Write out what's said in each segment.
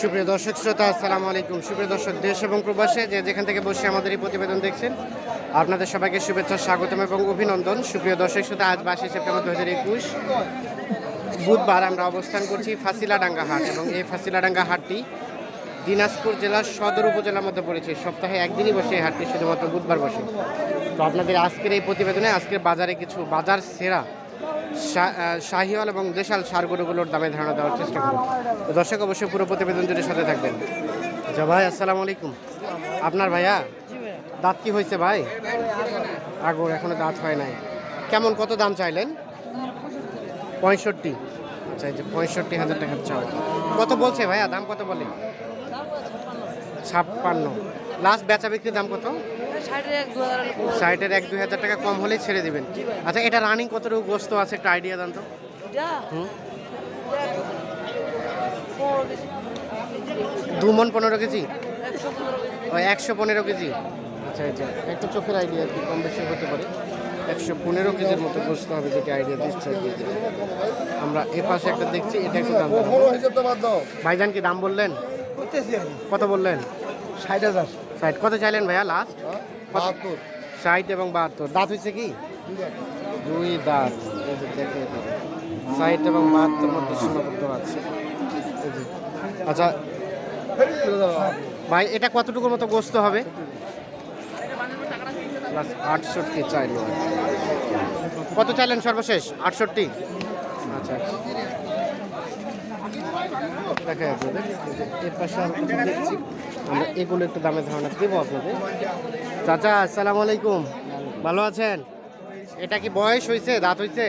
সুপ্রিয় দর্শক, শ্রোতা, আসসালামু আলাইকুম। সুপ্রিয় দর্শক, দেশ এবং প্রবাসে যে যেখান থেকে বসে আমাদের এই প্রতিবেদন দেখছেন, আপনাদের সবাইকে শুভেচ্ছা, স্বাগতম এবং অভিনন্দন। সুপ্রিয় দর্শক, শ্রোতা, আজ বাইশে সেপ্টেম্বর দু হাজার একুশ বুধবার আমরা অবস্থান করছি ফাসিলাডাঙ্গা হাট এবং এই ফাসিলাডাঙ্গা হাটটি দিনাজপুর জেলার সদর উপজেলার মধ্যে পড়েছে। সপ্তাহে একদিনই বসে এই হাটটি, শুধুমাত্র বুধবার বসে। তো আপনাদের আজকের এই প্রতিবেদনে, আজকের বাজারে কিছু বাজার সেরা শাহিওয়াল এবং দেশাল সার গরুগুলোর দামে ধারণা দেওয়ার চেষ্টা করব। দর্শক, অবশ্যই পুরো প্রতিবেদন জুড়ে সাথে থাকবেন। আচ্ছা ভাই, আসসালামু আলাইকুম। আপনার ভাইয়া? দাঁত কি হয়েছে ভাই? আগর, এখনও দাঁত হয় নাই। কেমন, কত দাম চাইলেন? পঁয়ষট্টি। আচ্ছা যে পঁয়ষট্টি হাজার টাকার চাও কত বলছে ভাইয়া? দাম কত বলে? ছাপ্পান্ন। লাস্ট বেচা বিক্রির দাম কত? ষাটের এক সাইটের এক দুই হাজার টাকা কম হলেই ছেড়ে দিবেন। আচ্ছা এটা রানিং কতটুকু গোস্ত আছে? একটা আইডিয়া দেন তো। দু মন পনেরো কেজি? একশো পনেরো কেজি। একশো পনেরো কেজি। আচ্ছা আচ্ছা একটা চোখের আইডিয়া কি কম বেশি হতে পারে। একশো পনেরো কেজির মতো গোস্ত হবে যেটা আইডিয়া দিচ্ছে আমরা এ পাশে একটা দেখছি এটা একটু দাম। ভাইজান কি দাম বললেন? কত বললেন? ষাট হাজার। ষাট কত চাইলেন ভাইয়া লাস্ট বাহাত্তর। ষাট এবং বাহাত্তর। দাঁত হয়েছে কি? দুই দাঁত। দেখে ষাট এবং বাহাত্তর মধ্যে সীমাবদ্ধ আছে। আচ্ছা ভাই এটা কতটুকুর মতো গোস্ত হবে? প্লাস আটষট্টি চাইল। কত চাইলেন সর্বশেষ? আটষট্টি? আচ্ছা। দেখা যাচ্ছে এর পাশে দেখছি। আমরা এগুলো একটু দামে ধারণা দেবো আপনাদের। চাচা, আসসালামু আলাইকুম। ভালো আছেন? এটা কি বয়স হয়েছে দাঁত হয়েছে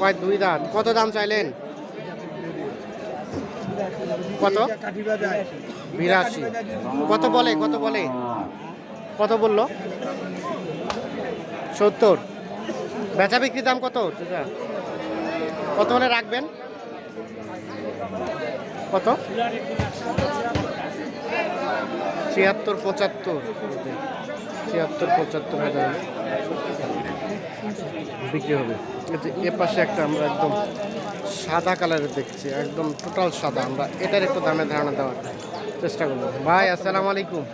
কয় দুই দাঁত। কত দাম চাইলেন? কত? বিরাশি। কত বলে? কত বলে? কত বলল? সত্তর। বেচা বিক্রির দাম কত, চাচা? কত হলে রাখবেন? কত? ছিয়াত্তর পঁচাত্তর। ছিয়াত্তর পঁচাত্তর হাজার বিক্রি হবে। এ পাশে একটা আমরা একদম সাদা কালারের দেখছি একদম টোটাল সাদা। আমরা এটার একটু দামে ধারণা দেওয়ার চেষ্টা করব। ভাই আসসালামু আলাইকুম।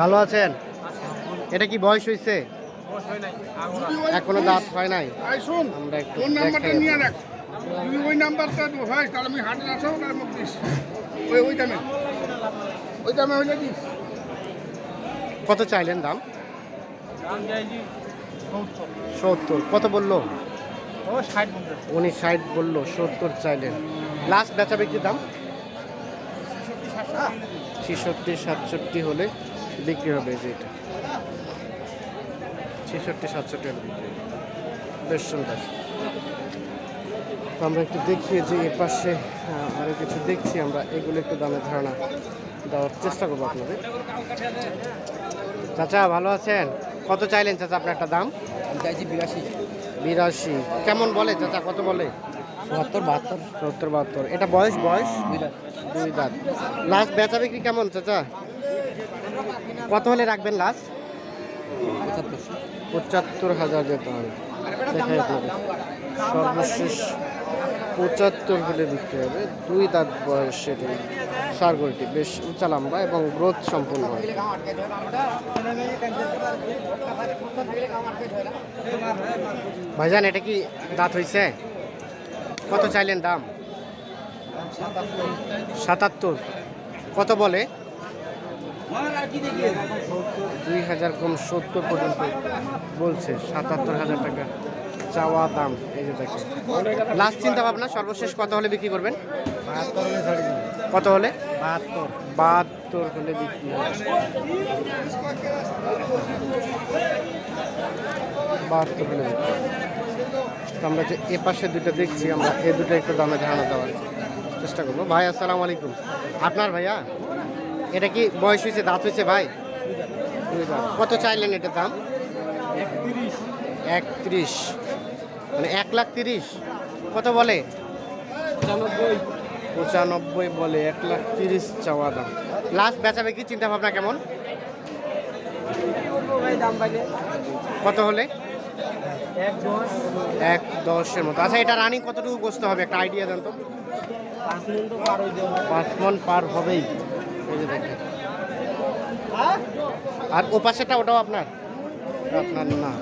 ভালো আছেন? এটা কি বয়স হয়েছে? এখনও দাঁত হয় নাই? আমরা একটু ওই নাম্বারটা হয় তাহলে আমি হাটে আসো ওই ওই দামে। ওই দামে হইলে দিস। কত চাইলেন দাম? সত্তর। কত বলল? উনি ষাট বলল সত্তর চাইলেন। লাস্ট বেচা বিক্রির দাম? ছেষট্টি সাতষট্টি হলে বিক্রি হবে এই যে এটা। ছেষট্টি সাতষট্টি হলে বিক্রি হবে। বেশ সুন্দর। আমরা একটু দেখি যে এ পাশে আহ, আরও কিছু দেখছি আমরা এগুলো একটু দামে ধারণা। দেওয়ার চেষ্টা করব আপনাদের। চাচা ভালো আছেন? কত চাইলেন চাচা আপনার একটা দাম? চাইছি বিরাশি। বিরাশি। কেমন বলে চাচা কত বলে? চুয়াত্তর বাহাত্তর। সত্তর বাহাত্তর। এটা বয়স বয়স? দুই দাঁত। লাস্ট বেচা বিক্রি কেমন চাচা? কত হলে রাখবেন লাস্ট? পঁচাত্তর। পঁচাত্তর হাজার যেতে হবে। দেখাই আপনাদের। সর্বশেষ পঁচাত্তর হলে বিক্রি হবে। দুই দাঁত বয়সের সার বেশ উঁচা লম্বা এবং গ্রোথ সম্পূর্ণ ভাইজান, এটা কি দাঁত হয়েছে কত চাইলেন দাম? সাতাত্তর। কত বলে? দুই হাজার কম সত্তর পর্যন্ত বলছে, সাতাত্তর হাজার টাকা। চাওয়া দাম এই যে দেখেন। লাস্ট চিন্তা ভাবনা সর্বশেষ কত হলে বিক্রি করবেন? কত হলে? বাহাত্তর। বাহাত্তর হলে বিক্রি বাহাত্তর হলে বিক্রি হবে। তো আমরা যে এ পাশে দুটো দেখছি আমরা এ দুটো একটু দামে ধারণা দেওয়ার চেষ্টা করব। ভাই আসসালামু আলাইকুম। আপনার ভাইয়া? এটা কি বয়স হয়েছে দাঁত হয়েছে ভাই? কত চাইলেন এটার দাম? একত্রিশ। মানে এক লাখ তিরিশ। কত বলে? পঁচানব্বই। পঁচানব্বই বলে এক লাখ তিরিশ চাওয়া দাম। লাস্ট বেচা বিক্রি চিন্তা ভাবনা কেমন? কত হলে? এক দশ। এক দশের মতো। আচ্ছা এটা রানিং কতটুকু গোস্ত হবে? একটা আইডিয়া দেন তো। পাঁচ হয়ে মন পার হবেই। দেখেন। আর ও পাশেটা ওটাও আপনার? আপনার না।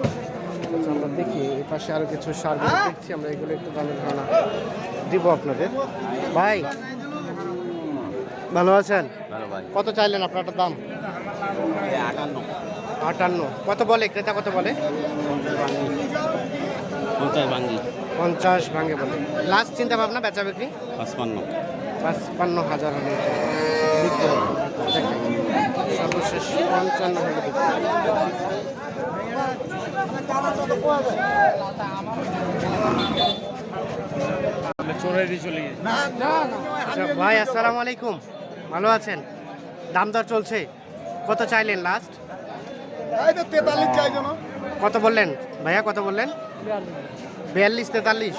আচ্ছা আমরা দেখি এই পাশে আরও কিছু সার দেখছি আমরা এগুলো একটু দামের ধারণা দিব আপনাদের। ভাই ভালো আছেন? কত চাইলেন আপনারটা দাম? আটান্ন। আটান্ন। কত বলে? ক্রেতা কত বলে? পঞ্চাশ ভাঙ্গি। পঞ্চাশ ভাঙে বলে। লাস্ট চিন্তা ভাবনা বেচা বিক্রি? পাঁচপান্ন। পাঁচপান্ন হাজার হলে বিক্রি হবে। সর্বশেষ পঞ্চান্ন হলে বিক্রি ভাই আসসালামু আলাইকুম। ভালো আছেন? দাম দর চলছে। কত চাইলেন লাস্ট তেতাল্লিশ চাই যেন। কত বললেন? ভাইয়া কত বললেন? বিয়াল্লিশ তেতাল্লিশ।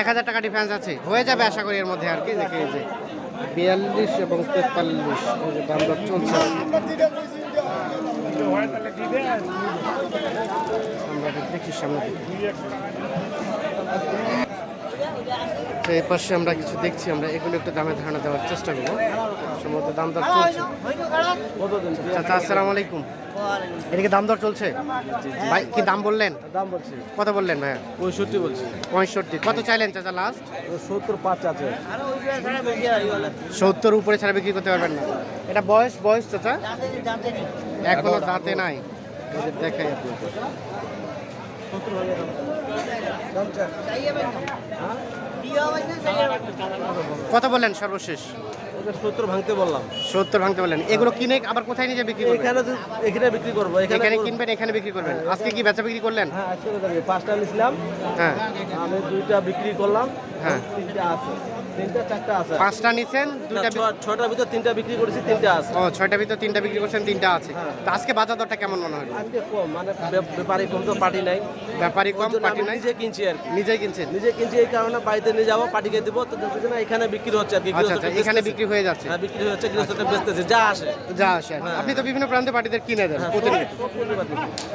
এক হাজার টাকা ডিফারেন্স আছে। হয়ে যাবে আশা করি এর মধ্যে আর কি দেখে যে। বিয়াল্লিশ এবং তেতাল্লিশ দাম দর চলছে। আমরা দেখি সামনে তো এই পাশে আমরা কিছু দেখছি, আমরা এগুলো একটু দামে ধারণা দেওয়ার চেষ্টা করব। সম্ভবত দাম দর চলছে। চাচা আসসালামু আলাইকুম। এদিকে দাম দর চলছে? ভাই কি দাম বললেন? দাম বলছি। কত বললেন ভাইয়া? পঁয়ষট্টি বলছি। পঁয়ষট্টি। কত চাইলেন চাচা লাস্ট সত্তর পাঁচ আছে। সত্তর উপরে ছাড়া বিক্রি করতে পারবেন না। এটা বয়স বয়স চাচা? এখনও দাঁতে নাই। দেখাই কত বললেন সর্বশেষ? সত্তর ভাঙতে বললাম। সত্তর ভাঙতে বললেন। এগুলো কিনে আবার কোথায় নিয়ে বিক্রি করবেন? এখানে এখানে বিক্রি করব। এখানে কিনবেন এখানে বিক্রি করবেন। আজকে কি বেচা বিক্রি করলেন? হ্যাঁ আজকে পাঁচটা নিয়েছিলাম হ্যাঁ। আমি দুইটা বিক্রি করলাম। হ্যাঁ। তিনটা আছে। তিনটা চারটা আছে। পাঁচটা নিছেন দুইটা ছটার ভিতর তিনটা বিক্রি করেছি তিনটা আছে। ও ছয়টার ভিতর তিনটা বিক্রি করছেন তিনটা আছে। হ্যাঁ। তো আজকে বাজার দরটা কেমন মনে হলো আজকে কম মানে ব্যাপারী কম তো পার্টি নাই। ব্যাপারী কম পার্টি নাই? নিজে কিনছি আর কি। নিজেই কিনছেন? নিজে কিনছি এই কারণে বাড়িতে নিয়ে যাব পার্টিকে দিব তো না এখানে বিক্রি হচ্ছে আর কি আচ্ছা আচ্ছা এখানে বিক্রি হয়ে যাচ্ছে। হ্যাঁ বিক্রি হচ্ছে গৃহস্থকে বেচতেছে যা আসে। যা আসে আপনি তো বিভিন্ন প্রান্তে পার্টিদের কিনে দেন হ্যাঁ, প্রতিনিয়ত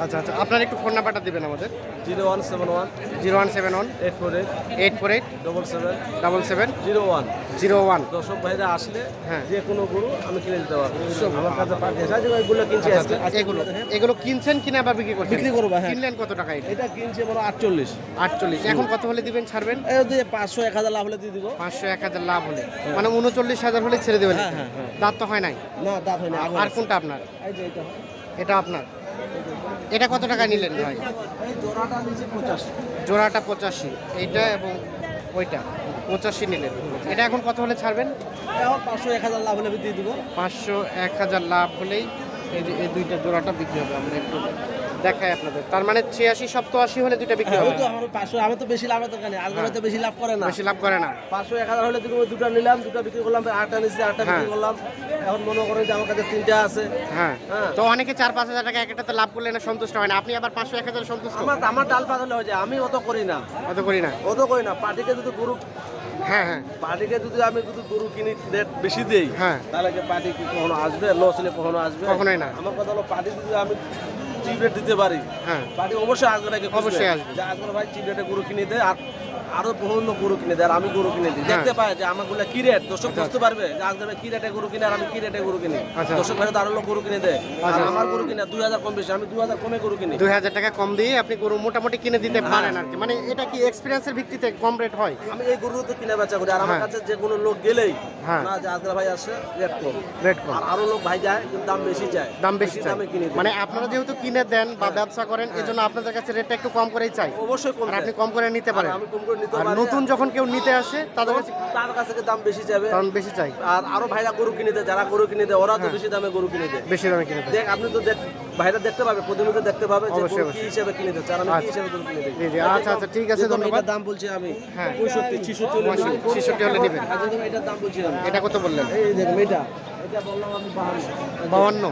আচ্ছা আচ্ছা আপনার একটু ফোন নাম্বারটা দিবেন আমাদের। Zero one seven one zero one seven one eight four eight eight four eight double seven double seven zero one. Zero one. দর্শক ভাইরা আসলে হ্যাঁ। যে কোনো গরু আমি কিনে দিতে পারব। আমার কাছে পার্টি আছে ওইগুলো কিনছি আজকে। আজকে এগুলো এগুলো কিনছেন কিনা আবার বিক্রি করছেন? বিক্রি করব, হ্যাঁ। কিনলেন কত টাকা এটা? কিনছে বলো আটচল্লিশ। আটচল্লিশ। এখন কত হলে দিবেন ছাড়বেন? এই পাঁচশো এক হাজার লাভ হলে দিয়ে দিব। পাঁচশো এক হাজার লাভ হলে। মানে উনচল্লিশ হাজার হলে ছেড়ে দেবেন হ্যাঁ, হ্যাঁ, হ্যাঁ। দাঁত তো হয় নাই? না দাঁত হয়নি আগুন আর কোনটা আপনার? এটা আপনার? এটা কত টাকা নিলেন ভাই? এই জোড়াটা নিচে জোড়াটা পঁচাশি। এইটা এবং ওইটা? পঁচাশি নিলেন এটা এখন কত হলে ছাড়বেন? পাঁচশো এক হাজার লাভ হলে দিয়ে দিব। পাঁচশো এক হাজার লাভ হলেই এই এই দুইটা জোড়াটা বিক্রি হবে। আমরা একটু দেখাই আপনাদের। তার মানে ছিয়াশি সপ্তাশি হলে দুইটা বিক্রি হ্যাঁ, হবে। তো পাঁচশো আমি তো বেশি লাভের দরকার নেই আজকে তো বেশি লাভ করে না। বেশি লাভ করে না। পাঁচশো এক হাজার হলে তুমি ওই দুটো নিলাম দুটো বিক্রি করলাম আটটা নিচ্ছি আটটা বিক্রি হ্যাঁ। করলাম। এখন মনে করেন যে আমার কাছে তিনটা আছে। হ্যাঁ। হ্যাঁ। তো অনেকে চার পাঁচ হাজার টাকা একটা লাভ করলে না সন্তুষ্ট হয় না। আপনি আবার পাঁচশো এক হাজার সন্তুষ্ট? আমার আমার ডাল পাতলে হয়ে যায় আমি অত করি না। অত করি না। অত করি না পার্টিকে যদি গরু হ্যাঁ হ্যাঁ। পার্টিকে যদি আমি যদি গরু কিনি রেট বেশি দেই হ্যাঁ। তাহলে পার্টি কখনো আসবে? লস হলে কখনো আসবে? কখনোই না। আমার কথা হলো পার্টি যদি আমি চিপ রেট দিতে পারি হ্যাঁ পার্টি অবশ্যই আসবে নাকি। অবশ্যই আসবে। আসবে ভাই চিপ রেটে গরু কিনে দেয় আর আরও বিভিন্ন গরু কিনে দেয় আর আমি গরু কিনে দিই। হ্যাঁ। দেখতে পায় যে আমারগুলা কি রেট দর্শক বুঝতে পারবে যে আজকে কি রেটে গরু কিনে আর আমি কি রেটে গরু কিনি। আচ্ছা। দর্শক ভাই আরও লোক গরু কিনে দেয়। আর আচ্ছা। আমার গরু কিনে দুই হাজার কম বেশি আমি দুই হাজার কমে গরু কিনি। দুই হাজার টাকা কম দিয়ে আপনি গরু মোটামুটি কিনে দিতে পারেন আর কি মানে এটা কি এক্সপিরিয়েন্সের ভিত্তিতে কম রেট হয়? আমি এই গরু তো কিনে বেচা করি। আর আমার হ্যাঁ। কাছে যে কোনো লোক গেলেই হ্যাঁ। না যে আজকে ভাই আসে রেট কম। রেট কম। আর আরও লোক ভাই যায় কিন্তু দাম বেশি চায় দাম বেশি কিনে মানে আপনারা যেহেতু কিনে দেন বা ব্যবসা করেন এই জন্য আপনাদের কাছে রেটটা একটু কম করেই চাই। অবশ্যই কম আপনি কম করে নিতে পারেন। আমি কম করে নিতে আর পারি। নতুন যখন কেউ নিতে আসে তাদের কাছে তার কাছে থেকে দাম বেশি যাবে। দাম বেশি চাই। আর আরও ভাইরা গরু কিনে দেয় যারা গরু কিনে দেয় ওরা তো বেশি দামে গরু কিনে দেয়। বেশি দামে কিনে দেয়। দেখ আপনি তো দেখ ভাইরা দেখতে পাবে প্রতিনিয়ত দেখতে পাবে যে অবশ্যই, গরু কি অবশ্যই। হিসেবে কিনে দিচ্ছে আর আমি কি আচ্ছা। হিসেবে গরু কিনে দিই। জি জি আচ্ছা আচ্ছা ঠিক আছে যেরকম ধন্যবাদ। এটার দাম বলছি আমি হ্যাঁ। পঁয়ষট্টি ছিষট্টি হলে নিবো। ছেষট্টি হলে নিবেন। আর যেরকম এটার দাম বলছি আমি। এটা কত বললেন? এই দেখুন এটা। এটা বললাম আমি বাহান্ন। বাউান্ন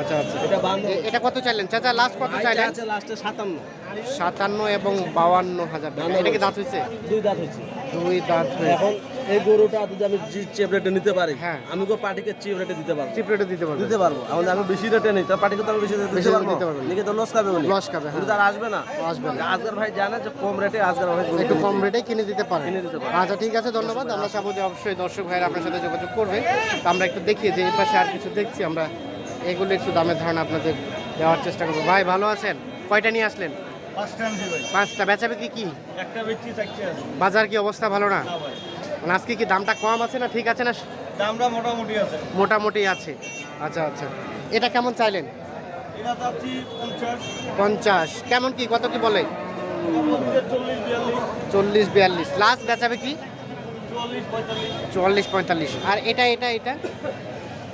আচ্ছা আচ্ছা। এটা এটা কত চাইলেন? চাচা লাস্ট কত চাইলেন? আছে লাস্টে সাতান্ন। সাতান্ন এবং বাউান্ন হাজার টাকা। এটা কি দাঁত হয়েছে? দুই দাঁত হচ্ছে দুই দাঁত হয়েছে। এখন এই গরুটা যদি আমি চিপ রেটে নিতে পারি হ্যাঁ। আমি গো পার্টিকে চিপ রেটে দিতে পারব। চিপ রেটে দিতে পারবেন। দিতে পারব। আমাদের আমি বেশি রেটে নিই তার পার্টিকে তো আমি বেশি রেটে দিতে পারব? দিতে না। তো লস খাবে উনি। লস খাবে হ্যাঁ। উনি তার আসবে না। আসবে না। আজকের ভাই জানে যে কম রেটে আজকের ভাই গরু একটু কম। রেটে কিনে দিতে পারেন কিনে দিতে পারেন। আচ্ছা ঠিক আছে ধন্যবাদ। আমরা চাবো যে অবশ্যই দর্শক ভাইরা আপনার সাথে যোগাযোগ করবে। তো আমরা একটু দেখি যে এই পাশে আর কিছু দেখছি আমরা এগুলো একটু দামের ধারণা আপনাদের দেওয়ার চেষ্টা করব। ভাই ভালো আছেন? কয়টা নিয়ে আসলেন? পাঁচটা বেচা বিক্রি কি? আছে বাজার কি অবস্থা ভালো না? না মানে আজকে কি দামটা কম আছে না ঠিক আছে না? দামটা মোটামুটি আছে। মোটামুটি আছে। আচ্ছা আচ্ছা। এটা কেমন চাইলেন? পঞ্চাশ। কেমন কি? কত কি বলে? চল্লিশ বিয়াল্লিশ। লাস্ট বেচাবে কি চুয়াল্লিশ পঁয়তাল্লিশ। আর এটা এটা এটা?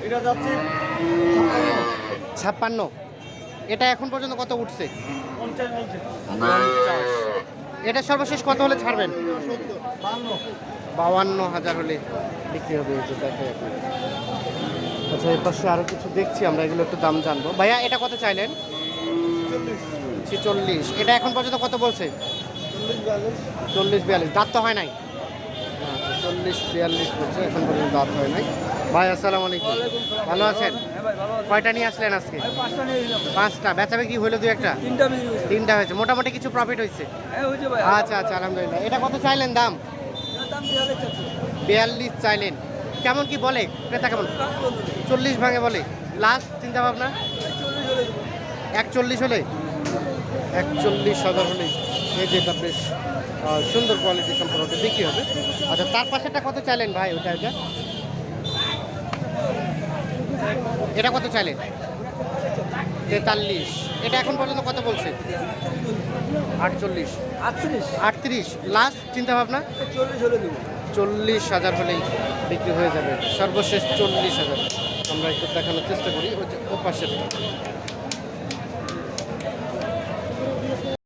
এটা যাচ্ছি ছাপ্পান্ন। এটা এখন পর্যন্ত কত উঠছে? এটা সর্বশেষ কত হলে ছাড়বেন? বাউান্ন হাজার হলে বিক্রি হবে আচ্ছা এর পাশে আরও কিছু দেখছি আমরা এগুলো একটু দাম জানব। ভাইয়া এটা কত চাইলেন? ছেচল্লিশ। এটা এখন পর্যন্ত কত বলছে? চল্লিশ বিয়াল্লিশ। দাঁত তো হয় নাই? আচ্ছা চল্লিশ বিয়াল্লিশ বলছে এখন পর্যন্ত দাঁত হয় নাই। ভাই আসসালামু আলাইকুম। ভালো আছেন? কয়টা নিয়ে আসলেন আজকে? পাঁচটা। বেচাবে কি হইল দু একটা? তিনটা হয়েছে। মোটামুটি কিছু প্রফিট হয়েছে হ্যাঁ আচ্ছা আচ্ছা আলহামদুলিল্লাহ। এটা কত চাইলেন দাম? বিয়াল্লিশ চাইলেন। কেমন কি বলে? ক্রেতা কেমন? চল্লিশ ভাঙে বলে। লাস্ট চিন্তা ভাবনা? একচল্লিশ হলে? একচল্লিশ হাজার হলে এই যেটা বেশ সুন্দর কোয়ালিটি সম্পর্কে বিক্রি হবে। আচ্ছা তার পাশেটা কত চাইলেন ভাই ওটা এটা এটা কত চাইলেন তেতাল্লিশ। এটা এখন পর্যন্ত কত বলছে? আটচল্লিশ। আটত্রিশ। আটত্রিশ। লাস্ট চিন্তা ভাবনা চল্লিশ হলে চল্লিশ হাজার হলেই বিক্রি হয়ে যাবে। সর্বশেষ চল্লিশ হাজার। আমরা একটু দেখানোর চেষ্টা করি। ওই যে ও পাশের